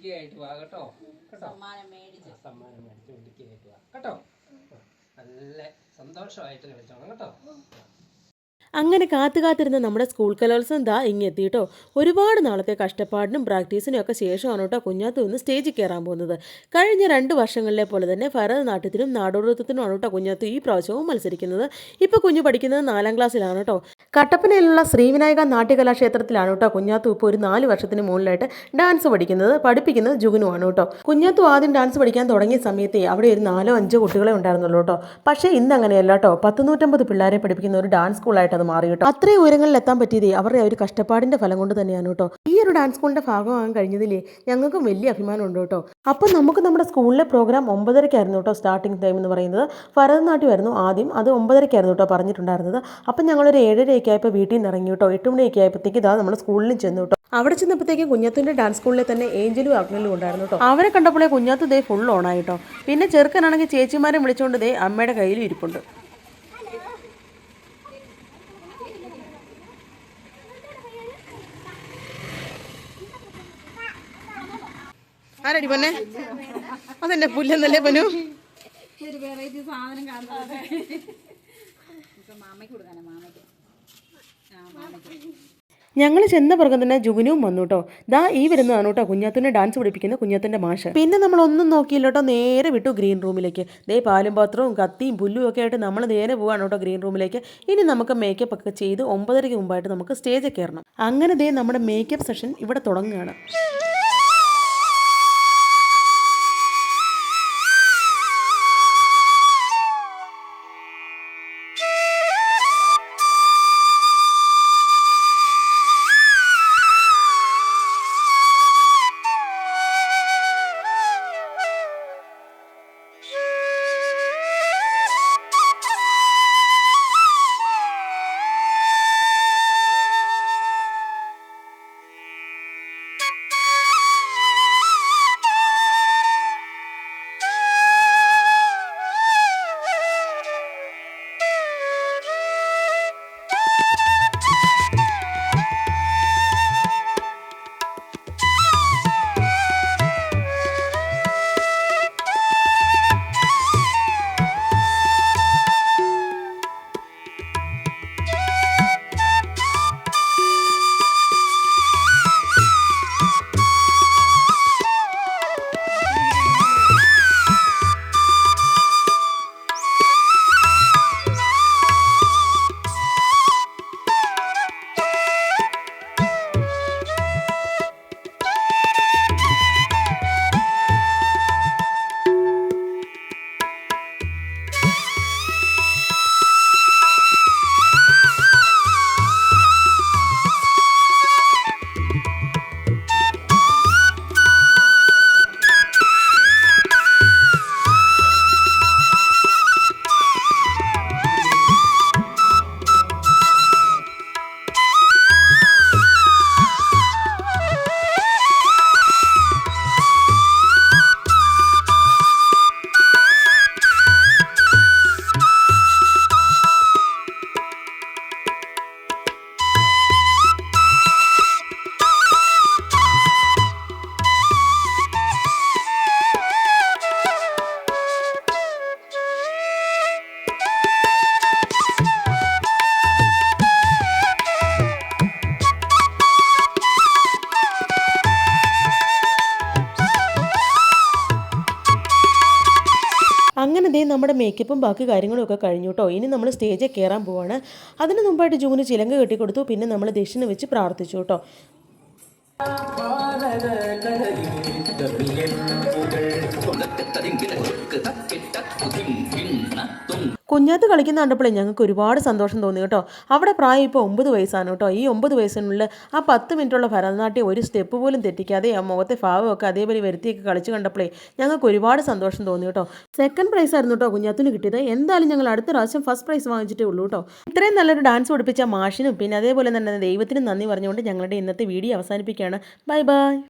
ഒതുക്കിയായിട്ട് വാ കേട്ടോ. സമ്മാനം മേടിച്ച്. ഒതുക്കിയായിട്ട് വാ. കേട്ടോ? നല്ല സന്തോഷമായിട്ട് കളിച്ചോണം കേട്ടോ? അങ്ങനെ കാത്തു കാത്തിരുന്ന നമ്മുടെ സ്കൂൾ കലോത്സവം ദാ ഇങ്ങെത്തി കേട്ടോ ഒരുപാട് നാളത്തെ കഷ്ടപ്പാടിനും പ്രാക്ടീസിനും ഒക്കെ ശേഷമാണ് കേട്ടോ കുഞ്ഞാത്തു ഇന്ന് സ്റ്റേജിൽ കയറാൻ പോകുന്നത്. കഴിഞ്ഞ രണ്ട് വർഷങ്ങളിലെ പോലെ തന്നെ ഭരതനാട്യത്തിനും നാടോടിനൃത്തത്തിനുമാണ് കേട്ടോ കുഞ്ഞാത്തു ഈ പ്രാവശ്യവും മത്സരിക്കുന്നത്. ഇപ്പോൾ കുഞ്ഞു പഠിക്കുന്നത് നാലാം ക്ലാസ്സിലാണ് കേട്ടോ. കട്ടപ്പനയിലുള്ള ശ്രീവിനായക നാട്യകലാക്ഷേത്രത്തിലാണ് കേട്ടോ കുഞ്ഞാത്തു ഇപ്പോൾ ഒരു നാല് വർഷത്തിന് മുകളിലായിട്ട് ഡാൻസ് പഠിക്കുന്നത് പഠിപ്പിക്കുന്നത് ജുഗുനുമാണ് കേട്ടോ. കുഞ്ഞാത്തു ആദ്യം ഡാൻസ് പഠിക്കാൻ തുടങ്ങിയ സമയത്തേ അവിടെ ഒരു നാലോ അഞ്ചോ കുട്ടികളെ ഉണ്ടായിരുന്നുള്ളൂ കേട്ടോ. പക്ഷേ ഇന്ന് അങ്ങനെയല്ല കേട്ടോ. പത്ത് നൂറ്റമ്പത് പിള്ളേരെ പഠിപ്പിക്കുന്ന ഒരു ഡാൻസ് സ്കൂളായിട്ട് അത് മാറി കേട്ടോ അത്രയും ഉയരങ്ങളിൽ എത്താൻ പറ്റിയതേ അവരുടെ ഒരു കഷ്ടപ്പാടിന്റെ ഫലം കൊണ്ട് തന്നെയാണ് കേട്ടോ. ഈ ഒരു ഡാൻസ് സ്കൂളിന്റെ ഭാഗമാകാൻ കഴിഞ്ഞതിലേ ഞങ്ങൾക്കും വലിയ അഭിമാനം ഉണ്ട് കേട്ടോ. അപ്പം നമുക്ക് നമ്മുടെ സ്കൂളിലെ പ്രോഗ്രാം ഒമ്പതരയ്ക്കായിരുന്നു കേട്ടോ സ്റ്റാർട്ടിംഗ് ടൈം എന്ന് പറയുന്നത്. ഭരതനാട്യമായിരുന്നു ആദ്യം. അത് ഒമ്പതരയ്ക്കായിരുന്നു കേട്ടോ പറഞ്ഞിട്ടുണ്ടായിരുന്നത്. അപ്പം ഞങ്ങളൊരു ഏഴരയൊക്കെ ആയപ്പോൾ വീട്ടിൽ നിന്ന് ഇറങ്ങി കേട്ടോ. എട്ട് മണിയൊക്കെ ആയപ്പോഴത്തേക്ക് ഇതാ നമ്മൾ സ്കൂളിൽ ചെന്നു കേട്ടോ. അവിടെ ചെന്നപ്പോഴത്തേക്കും കുഞ്ഞാത്തിന്റെ ഡാൻസ് സ്കൂളിലെ തന്നെ ഏഞ്ചലും അഗ്നലും ഉണ്ടായിരുന്നു കേട്ടോ. അവരെ കണ്ടപ്പോഴേ കുഞ്ഞാത്ത് ദേ ഫുൾ ഓണായിട്ടോ പിന്നെ ചെറുക്കനാണെങ്കിൽ ചേച്ചിമാരെ വിളിച്ചുകൊണ്ട് ദേ അമ്മയുടെ കയ്യിലും ഇരിപ്പുണ്ട്. ആരടി പൊന്നെ? അതെന്നെ പുല്ലെന്നല്ലേ പനു ഒരു വെറൈറ്റി സാധനം കാണുന്നത്. ഇപ്പൊ മാമയ്ക്ക് കൊടുക്കാനാ മാമയ്ക്ക്. ആ മാമയ്ക്ക്. ഞങ്ങൾ ചെന്ന പുറകെ തന്നെ ജുഗുനും വന്നു കേട്ടോ ദാ ഈ വരുന്നതാണ് കേട്ടോ കുഞ്ഞാത്തിനെ ഡാൻസ് പഠിപ്പിക്കുന്ന കുഞ്ഞാത്തിന്റെ മാഷ്. പിന്നെ നമ്മൾ ഒന്നും നോക്കിയില്ല കേട്ടോ നേരെ വിട്ടു ഗ്രീൻ റൂമിലേക്ക് ദേ പാലും പാത്രവും കത്തിയും പുല്ലും ഒക്കെ ആയിട്ട് നമ്മൾ നേരെ പോവാണ് കേട്ടോ ഗ്രീൻ റൂമിലേക്ക് ഇനി നമുക്ക് മേക്കപ്പ് ഒക്കെ ചെയ്ത് ഒമ്പതരയ്ക്ക് മുമ്പായിട്ട് നമുക്ക് സ്റ്റേജ് കയറണം അങ്ങനെ ദേ നമ്മുടെ മേക്കപ്പ് സെഷൻ ഇവിടെ തുടങ്ങുകയാണ്. ദേ നമ്മുടെ മേക്കപ്പും ബാക്കി കാര്യങ്ങളും ഒക്കെ കഴിഞ്ഞു കേട്ടോ ഇനി നമ്മൾ സ്റ്റേജിൽ കയറാൻ പോവാണ്. അതിന് മുമ്പായിട്ട് ജൂന് ചിലങ്ക കെട്ടിക്കൊടുത്തു പിന്നെ നമ്മൾ ദക്ഷിണ വെച്ച് പ്രാർത്ഥിച്ചു കേട്ടോ കുഞ്ഞാത്ത് കളിക്കുന്ന കണ്ടപ്പോൾ ഞങ്ങൾക്ക് ഒരുപാട് സന്തോഷം തോന്നി കേട്ടോ. അവിടെ പ്രായം ഇപ്പോൾ ഒമ്പത് വയസ്സാണ് കേട്ടോ. ഈ ഒമ്പത് വയസ്സിനുള്ളിൽ ആ പത്ത് മിനിറ്റുള്ള ഭരതനാട്യം ഒരു സ്റ്റെപ്പ് പോലും തെറ്റിക്കാതെ ആ മുഖത്തെ ഭാവമൊക്കെ അതേപോലെ വരുത്തിയൊക്കെ കളിച്ച് കണ്ടപ്പോഴേ ഞങ്ങൾക്ക് ഒരുപാട് സന്തോഷം തോന്നി കേട്ടോ. സെക്കൻഡ് പ്രൈസ് ആയിരുന്നു കേട്ടോ കുഞ്ഞാത്തിന് കിട്ടിയത്. എന്തായാലും ഞങ്ങൾ അടുത്ത പ്രാവശ്യം ഫസ്റ്റ് പ്രൈസ് വാങ്ങിച്ചിട്ടേ ഉള്ളൂ കേട്ടോ. ഇത്രയും നല്ലൊരു ഡാൻസ് പഠിപ്പിച്ച മാഷിനും പിന്നെ അതേപോലെ തന്നെ ദൈവത്തിനും നന്ദി പറഞ്ഞുകൊണ്ട് ഞങ്ങളുടെ ഇന്നത്തെ വീഡിയോ അവസാനിപ്പിക്കുകയാണ്. Bye bye